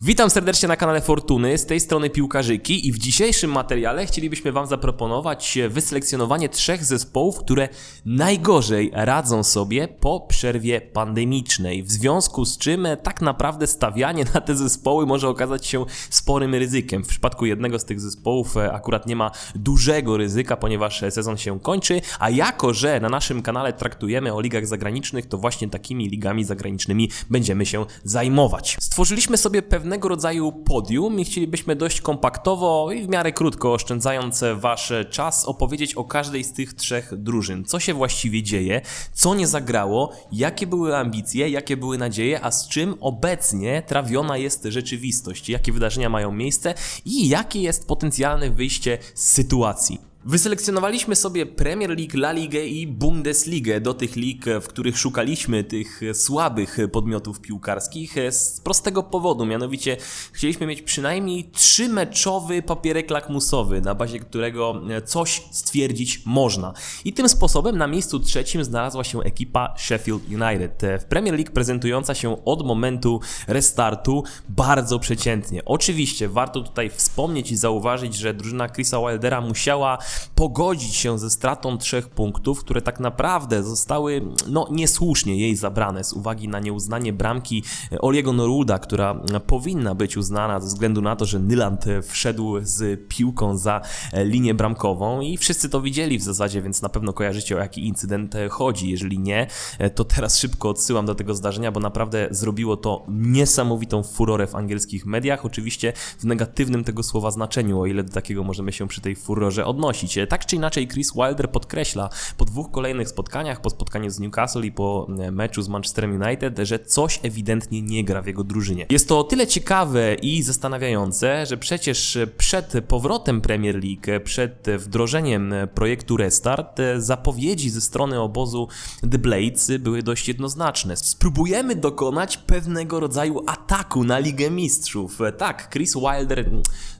Witam serdecznie na kanale Fortuny, z tej strony Piłkarzyki i w dzisiejszym materiale chcielibyśmy Wam zaproponować wyselekcjonowanie trzech zespołów, które najgorzej radzą sobie po przerwie pandemicznej, w związku z czym e, tak naprawdę stawianie na te zespoły może okazać się sporym ryzykiem. W przypadku jednego z tych zespołów e, akurat nie ma dużego ryzyka, ponieważ e, sezon się kończy, a jako, że na naszym kanale traktujemy o ligach zagranicznych, to właśnie takimi ligami zagranicznymi będziemy się zajmować. Stworzyliśmy sobie pewne pewnego rodzaju podium i chcielibyśmy dość kompaktowo i w miarę krótko, oszczędzając wasz czas, opowiedzieć o każdej z tych trzech drużyn. Co się właściwie dzieje, co nie zagrało, jakie były ambicje, jakie były nadzieje, a z czym obecnie trawiona jest rzeczywistość, jakie wydarzenia mają miejsce? I jakie jest potencjalne wyjście z sytuacji. Wyselekcjonowaliśmy sobie Premier League, La Ligę i Bundesligę do tych lig, w których szukaliśmy tych słabych podmiotów piłkarskich z prostego powodu, mianowicie chcieliśmy mieć przynajmniej trzymeczowy papierek lakmusowy, na bazie którego coś stwierdzić można. I tym sposobem na miejscu trzecim znalazła się ekipa Sheffield United. W Premier League prezentująca się od momentu restartu bardzo przeciętnie. Oczywiście warto tutaj wspomnieć i zauważyć, że drużyna Chrisa Wildera musiała pogodzić się ze stratą trzech punktów, które tak naprawdę zostały no, niesłusznie jej zabrane z uwagi na nieuznanie bramki Oliego Noruda, która powinna być uznana ze względu na to, że Nyland wszedł z piłką za linię bramkową i wszyscy to widzieli w zasadzie, więc na pewno kojarzycie o jaki incydent chodzi. Jeżeli nie, to teraz szybko odsyłam do tego zdarzenia, bo naprawdę zrobiło to niesamowitą furorę w angielskich mediach, oczywiście w negatywnym tego słowa znaczeniu, o ile do takiego możemy się przy tej furorze odnosić. Tak czy inaczej, Chris Wilder podkreśla po dwóch kolejnych spotkaniach, po spotkaniu z Newcastle i po e, meczu z Manchesterem United, że coś ewidentnie nie gra w jego drużynie. Jest to o tyle ciekawe i zastanawiające, że przecież przed powrotem Premier League, przed wdrożeniem projektu Restart, zapowiedzi ze strony obozu The Blades były dość jednoznaczne. Spróbujemy dokonać pewnego rodzaju ataku na Ligę Mistrzów. Tak, Chris Wilder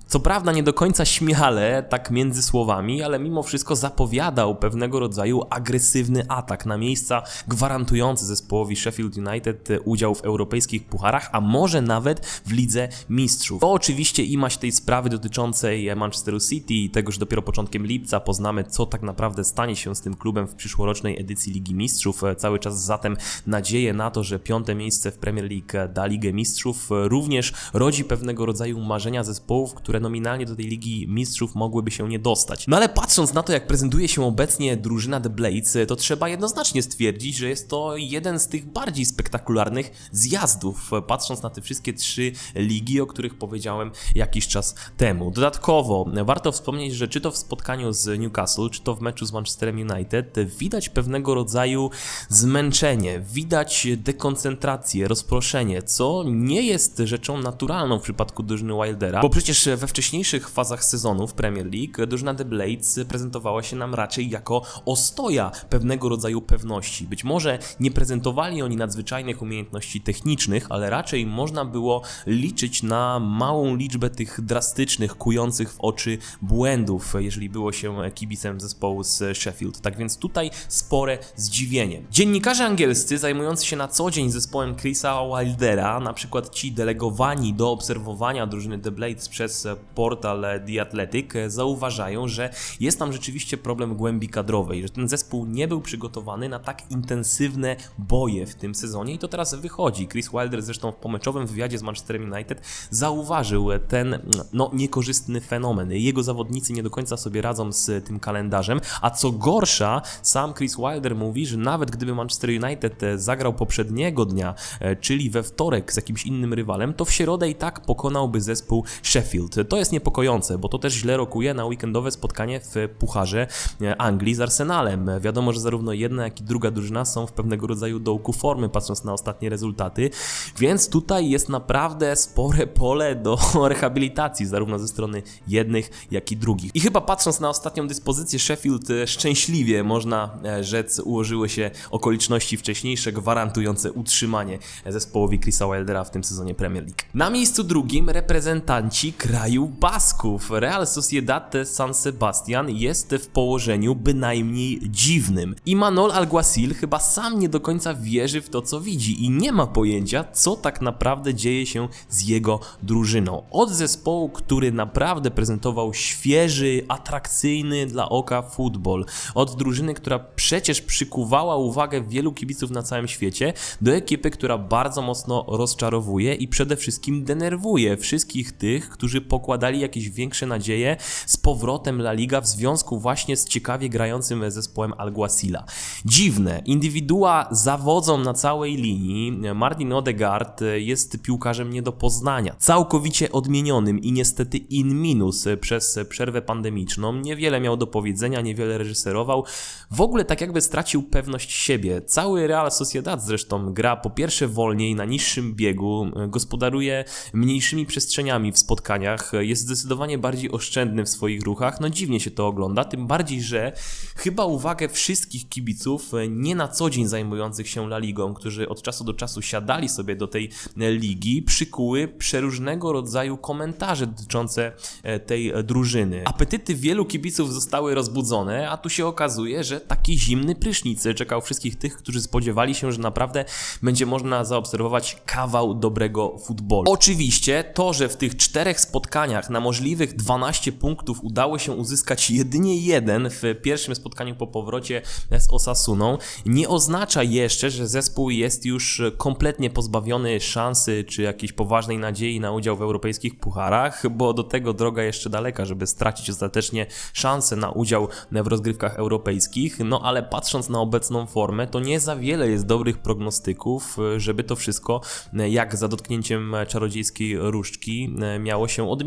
co prawda nie do końca śmiale, tak między słowami, ale mimo wszystko zapowiadał pewnego rodzaju agresywny atak na miejsca gwarantujące zespołowi Sheffield United udział w europejskich pucharach, a może nawet w Lidze Mistrzów. To oczywiście i maść tej sprawy dotyczącej Manchesteru City i tego, że dopiero początkiem lipca poznamy, co tak naprawdę stanie się z tym klubem w przyszłorocznej edycji Ligi Mistrzów. Cały czas zatem nadzieję na to, że piąte miejsce w Premier League da Ligę Mistrzów również rodzi pewnego rodzaju marzenia zespołów, które które nominalnie do tej Ligi Mistrzów mogłyby się nie dostać. No ale patrząc na to, jak prezentuje się obecnie drużyna The Blades, to trzeba jednoznacznie stwierdzić, że jest to jeden z tych bardziej spektakularnych zjazdów, patrząc na te wszystkie trzy ligi, o których powiedziałem jakiś czas temu. Dodatkowo warto wspomnieć, że czy to w spotkaniu z Newcastle, czy to w meczu z Manchesterem United, widać pewnego rodzaju zmęczenie, widać dekoncentrację, rozproszenie, co nie jest rzeczą naturalną w przypadku drużyny Wildera, bo przecież we we wcześniejszych fazach sezonu w Premier League drużyna The Blades prezentowała się nam raczej jako ostoja pewnego rodzaju pewności. Być może nie prezentowali oni nadzwyczajnych umiejętności technicznych, ale raczej można było liczyć na małą liczbę tych drastycznych, kujących w oczy błędów, jeżeli było się kibicem zespołu z Sheffield. Tak więc tutaj spore zdziwienie. Dziennikarze angielscy zajmujący się na co dzień zespołem Chrisa Wildera, na przykład ci delegowani do obserwowania drużyny The Blades przez portal The Athletic zauważają, że jest tam rzeczywiście problem głębi kadrowej, że ten zespół nie był przygotowany na tak intensywne boje w tym sezonie i to teraz wychodzi. Chris Wilder zresztą w pomeczowym wywiadzie z Manchesterem United zauważył ten no, niekorzystny fenomen. Jego zawodnicy nie do końca sobie radzą z tym kalendarzem, a co gorsza, sam Chris Wilder mówi, że nawet gdyby Manchester United zagrał poprzedniego dnia, czyli we wtorek z jakimś innym rywalem, to w środę i tak pokonałby zespół Sheffield. To jest niepokojące, bo to też źle rokuje na weekendowe spotkanie w Pucharze e, Anglii z Arsenalem. Wiadomo, że zarówno jedna, jak i druga drużyna są w pewnego rodzaju dołku formy, patrząc na ostatnie rezultaty, więc tutaj jest naprawdę spore pole do rehabilitacji, zarówno ze strony jednych, jak i drugich. I chyba patrząc na ostatnią dyspozycję Sheffield, e, szczęśliwie można e, rzec, ułożyły się okoliczności wcześniejsze, gwarantujące utrzymanie zespołowi Chrisa Wildera w tym sezonie Premier League. Na miejscu drugim reprezentanci kraju Basków. Real Sociedad San Sebastian jest w położeniu bynajmniej dziwnym. I Manol Alguacil chyba sam nie do końca wierzy w to, co widzi i nie ma pojęcia, co tak naprawdę dzieje się z jego drużyną. Od zespołu, który naprawdę prezentował świeży, atrakcyjny dla oka futbol, od drużyny, która przecież przykuwała uwagę wielu kibiców na całym świecie, do ekipy, która bardzo mocno rozczarowuje i przede wszystkim denerwuje wszystkich tych, którzy pokładali jakieś większe nadzieje z powrotem La Liga w związku właśnie z ciekawie grającym zespołem Alguacila. Dziwne, indywidua zawodzą na całej linii. Martin Odegaard jest piłkarzem nie do poznania, całkowicie odmienionym i niestety in minus przez przerwę pandemiczną. Niewiele miał do powiedzenia, niewiele reżyserował. W ogóle tak jakby stracił pewność siebie. Cały Real Sociedad zresztą gra po pierwsze wolniej, na niższym biegu, gospodaruje mniejszymi przestrzeniami w spotkaniach, jest zdecydowanie bardziej oszczędny w swoich ruchach. No dziwnie się to ogląda, tym bardziej, że chyba uwagę wszystkich kibiców, nie na co dzień zajmujących się La Ligą, którzy od czasu do czasu siadali sobie do tej ligi, przykuły przeróżnego rodzaju komentarze dotyczące e, tej drużyny. Apetyty wielu kibiców zostały rozbudzone, a tu się okazuje, że taki zimny prysznic czekał wszystkich tych, którzy spodziewali się, że naprawdę będzie można zaobserwować kawał dobrego futbolu. Oczywiście to, że w tych czterech spotkaniach na możliwych 12 punktów udało się uzyskać jedynie jeden w pierwszym spotkaniu po powrocie z Osasuną, nie oznacza jeszcze, że zespół jest już kompletnie pozbawiony szansy czy jakiejś poważnej nadziei na udział w europejskich pucharach, bo do tego droga jeszcze daleka, żeby stracić ostatecznie szansę na udział w rozgrywkach europejskich. No ale patrząc na obecną formę, to nie za wiele jest dobrych prognostyków, żeby to wszystko jak za dotknięciem czarodziejskiej różdżki miało się odmienić.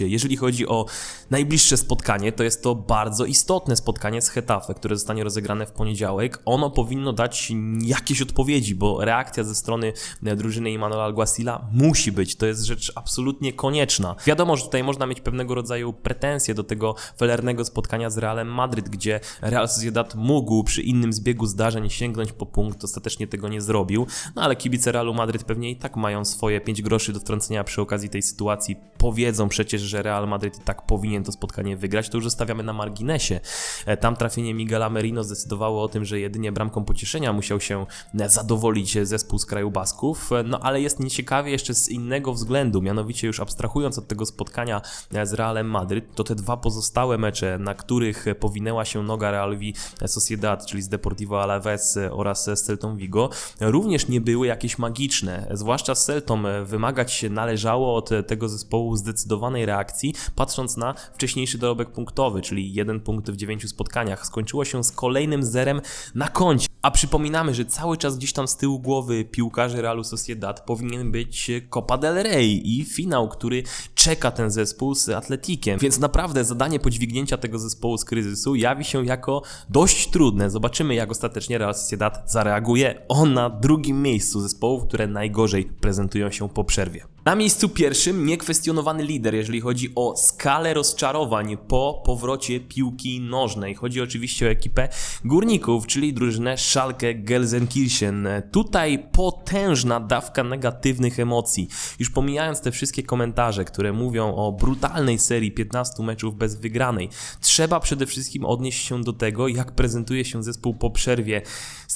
Jeżeli chodzi o najbliższe spotkanie, to jest to bardzo istotne spotkanie z Hetafe, które zostanie rozegrane w poniedziałek. Ono powinno dać jakieś odpowiedzi, bo reakcja ze strony drużyny Immanuela Alguacila musi być. To jest rzecz absolutnie konieczna. Wiadomo, że tutaj można mieć pewnego rodzaju pretensje do tego felernego spotkania z Realem Madryt, gdzie Real Sociedad mógł przy innym zbiegu zdarzeń sięgnąć po punkt, ostatecznie tego nie zrobił. No ale kibice Realu Madryt pewnie i tak mają swoje 5 groszy do wtrącenia przy okazji tej sytuacji. Powiedzą przecież, że Real Madryt i tak powinien to spotkanie wygrać. To już zostawiamy na marginesie. E, tam trafienie Miguela Merino zdecydowało o tym, że jedynie bramką pocieszenia musiał się e, zadowolić zespół z kraju Basków. E, no ale jest nieciekawie jeszcze z innego względu, mianowicie już abstrahując od tego spotkania z Realem Madryt, to te dwa pozostałe mecze, na których powinęła się noga Realowi Sociedad, czyli z Deportivo Alaves oraz z Celtą Vigo, również nie były jakieś magiczne. Zwłaszcza z Celtą wymagać się należało od tego zespołu zdecydowanej reakcji, patrząc na wcześniejszy dorobek punktowy, czyli jeden punkt w dziewięciu spotkaniach. Skończyło się z kolejnym zerem na koncie. A przypominamy, że cały czas gdzieś tam z tyłu głowy piłkarzy Realu Sociedad powinien być Copa del Rey i finał, który czeka ten zespół z Atletikiem. Więc naprawdę zadanie podźwignięcia tego zespołu z kryzysu jawi się jako dość trudne. Zobaczymy, jak ostatecznie Real Sociedad zareaguje. On na drugim miejscu zespołów, które najgorzej prezentują się po przerwie. Na miejscu pierwszym niekwestionowany lider, jeżeli chodzi o skalę rozczarowań po powrocie piłki nożnej. Chodzi oczywiście o ekipę górników, czyli drużynę Schalke Gelsenkirchen. Tutaj potężna dawka negatywnych emocji. Już pomijając te wszystkie komentarze, które mówią o brutalnej serii 15 meczów bez wygranej, trzeba przede wszystkim odnieść się do tego, jak prezentuje się zespół po przerwie.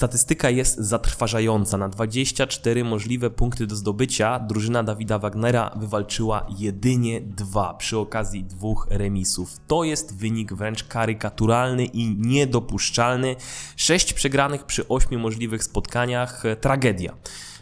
Statystyka jest zatrważająca. Na 24 możliwe punkty do zdobycia drużyna Dawida Wagnera wywalczyła jedynie dwa przy okazji dwóch remisów. To jest wynik wręcz karykaturalny i niedopuszczalny. Sześć przegranych przy ośmiu możliwych spotkaniach. Tragedia.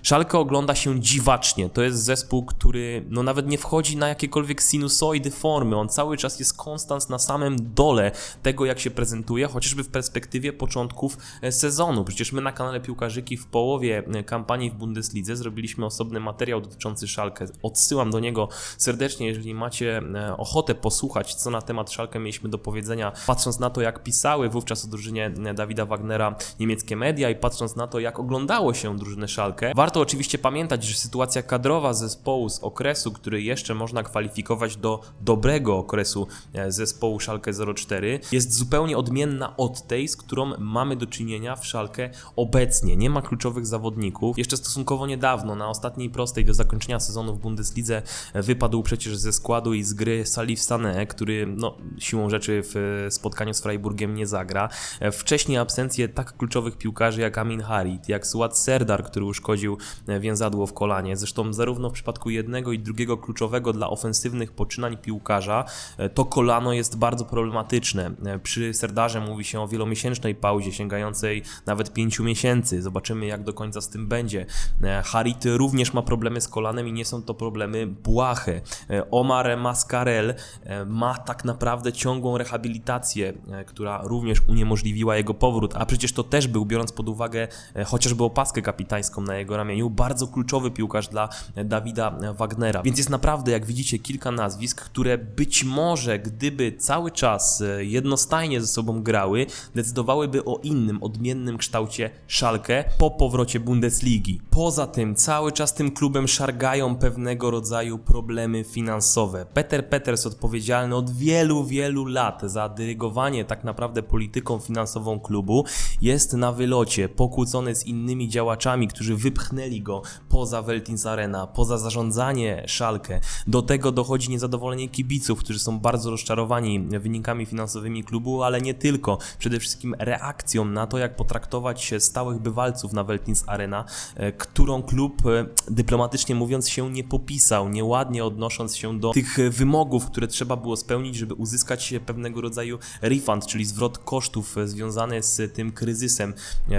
Szalkę ogląda się dziwacznie. To jest zespół, który no nawet nie wchodzi na jakiekolwiek sinusoidy formy. On cały czas jest konstans na samym dole tego, jak się prezentuje, chociażby w perspektywie początków e, sezonu. Przecież my na kanale Piłkarzyki w połowie e, kampanii w Bundeslidze zrobiliśmy osobny materiał dotyczący Szalkę. Odsyłam do niego serdecznie, jeżeli macie e, ochotę posłuchać, co na temat Szalkę mieliśmy do powiedzenia, patrząc na to, jak pisały wówczas o drużynie Dawida Wagnera niemieckie media i patrząc na to, jak oglądało się drużynę Szalkę. Warto Warto oczywiście pamiętać, że sytuacja kadrowa zespołu z okresu, który jeszcze można kwalifikować do dobrego okresu e, zespołu Szalkę 04, jest zupełnie odmienna od tej, z którą mamy do czynienia w Szalkę obecnie. Nie ma kluczowych zawodników. Jeszcze stosunkowo niedawno, na ostatniej prostej do zakończenia sezonu w Bundeslidze, e, wypadł przecież ze składu i z gry Salif Sané, który no, siłą rzeczy w spotkaniu z Freiburgiem nie zagra. E, Wcześniej absencje tak kluczowych piłkarzy jak Amin Harit, jak Suat Serdar, który uszkodził e, więzadło w kolanie. Zresztą zarówno w przypadku jednego i drugiego kluczowego dla ofensywnych poczynań piłkarza e, to kolano jest bardzo problematyczne. E, Przy Serdarze mówi się o wielomiesięcznej pauzie sięgającej nawet pięciu miesięcy. Zobaczymy jak do końca z tym będzie. E, Harit również ma problemy z kolanem i nie są to problemy błahe. E, Omar Mascarel e, ma tak naprawdę ciągłą rehabilitację, e, która również uniemożliwiła jego powrót, a przecież to też był, biorąc pod uwagę e, chociażby opaskę kapitańską na jego ramieniu, bardzo kluczowy piłkarz dla Dawida Wagnera. Więc jest naprawdę, jak widzicie, kilka nazwisk, które być może, gdyby cały czas e, jednostajnie ze sobą grały, decydowałyby o innym, odmiennym kształcie Szalkę po powrocie Bundesligi. Poza tym, cały czas tym klubem szargają pewnego rodzaju problemy finansowe. Peter Peters odpowiedzialny od wielu, wielu lat za dyrygowanie tak naprawdę polityką finansową klubu jest na wylocie, pokłócony z innymi działaczami, którzy wypchnęli go poza poza zarządzanie Szalkę. Do tego dochodzi niezadowolenie kibiców, którzy są bardzo rozczarowani wynikami finansowymi klubu, ale nie tylko. Przede wszystkim reakcją na to, jak potraktować stałych bywalców na Veltins Arena, e, którą klub e, dyplomatycznie mówiąc się nie popisał, nieładnie odnosząc się do tych wymogów, które trzeba było spełnić, żeby uzyskać pewnego rodzaju refund, czyli zwrot kosztów e, związany z tym kryzysem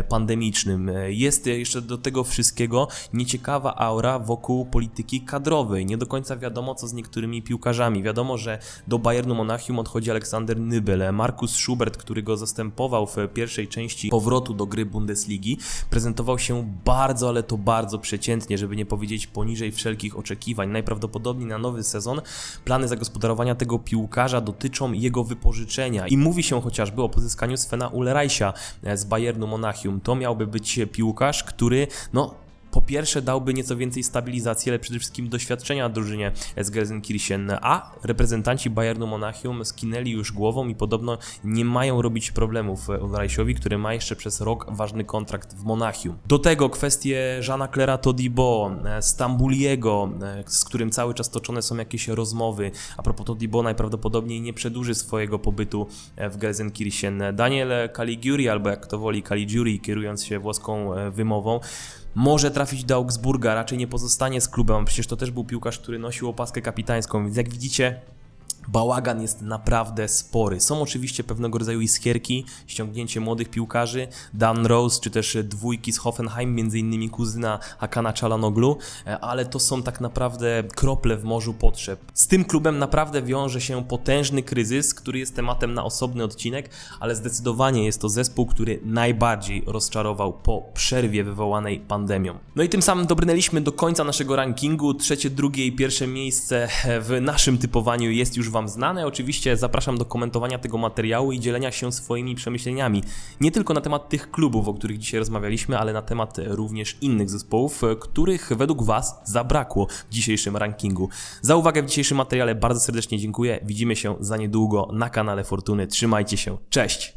pandemicznym. Jest jeszcze do tego wszystkiego nieciekawa aura wokół polityki kadrowej. Nie do końca wiadomo, co z niektórymi piłkarzami. Wiadomo, że do Bayernu Monachium odchodzi Aleksander Nybel. Markus Schubert, który go zastępował w pierwszej części powrotu do gry Bundesligi, prezentował się bardzo, ale to bardzo przeciętnie, żeby nie powiedzieć poniżej wszelkich oczekiwań. Najprawdopodobniej na nowy sezon plany zagospodarowania tego piłkarza dotyczą jego wypożyczenia i mówi się chociażby o pozyskaniu Svena Ulreicha z Bayernu Monachium. To miałby być piłkarz, który no po pierwsze dałby nieco więcej stabilizacji, ale przede wszystkim doświadczenia drużynie z Gelsenkirchen, a reprezentanci Bayernu Monachium skinęli już głową i podobno nie mają robić problemów Ulreichowi, który ma jeszcze przez rok ważny kontrakt w Monachium. Do tego kwestie Jeana Clera Todibo, e, Stambuliego, e, z którym cały czas toczone są jakieś rozmowy. A propos Todibo najprawdopodobniej nie przedłuży swojego pobytu e, w Gelsenkirchen. Daniel Caligiuri, albo jak to woli Caligiuri, kierując się włoską wymową, może trafić do Augsburga, raczej nie pozostanie z klubem. Przecież to też był piłkarz, który nosił opaskę kapitańską, więc jak widzicie, Bałagan jest naprawdę spory. Są oczywiście pewnego rodzaju iskierki, ściągnięcie młodych piłkarzy, Dan Rose, czy też dwójki z Hoffenheim, między innymi kuzyna Hakana Czalanoglu, e, ale to są tak naprawdę krople w morzu potrzeb. Z tym klubem naprawdę wiąże się potężny kryzys, który jest tematem na osobny odcinek, ale zdecydowanie jest to zespół, który najbardziej rozczarował po przerwie wywołanej pandemią. No i tym samym dobrnęliśmy do końca naszego rankingu. Trzecie, drugie i pierwsze miejsce w naszym typowaniu jest już Wam znane. Oczywiście zapraszam do komentowania tego materiału i dzielenia się swoimi przemyśleniami. Nie tylko na temat tych klubów, o których dzisiaj rozmawialiśmy, ale na temat również innych zespołów, których według Was zabrakło w dzisiejszym rankingu. Za uwagę w dzisiejszym materiale bardzo serdecznie dziękuję. Widzimy się za niedługo na kanale Fortuny. Trzymajcie się. Cześć!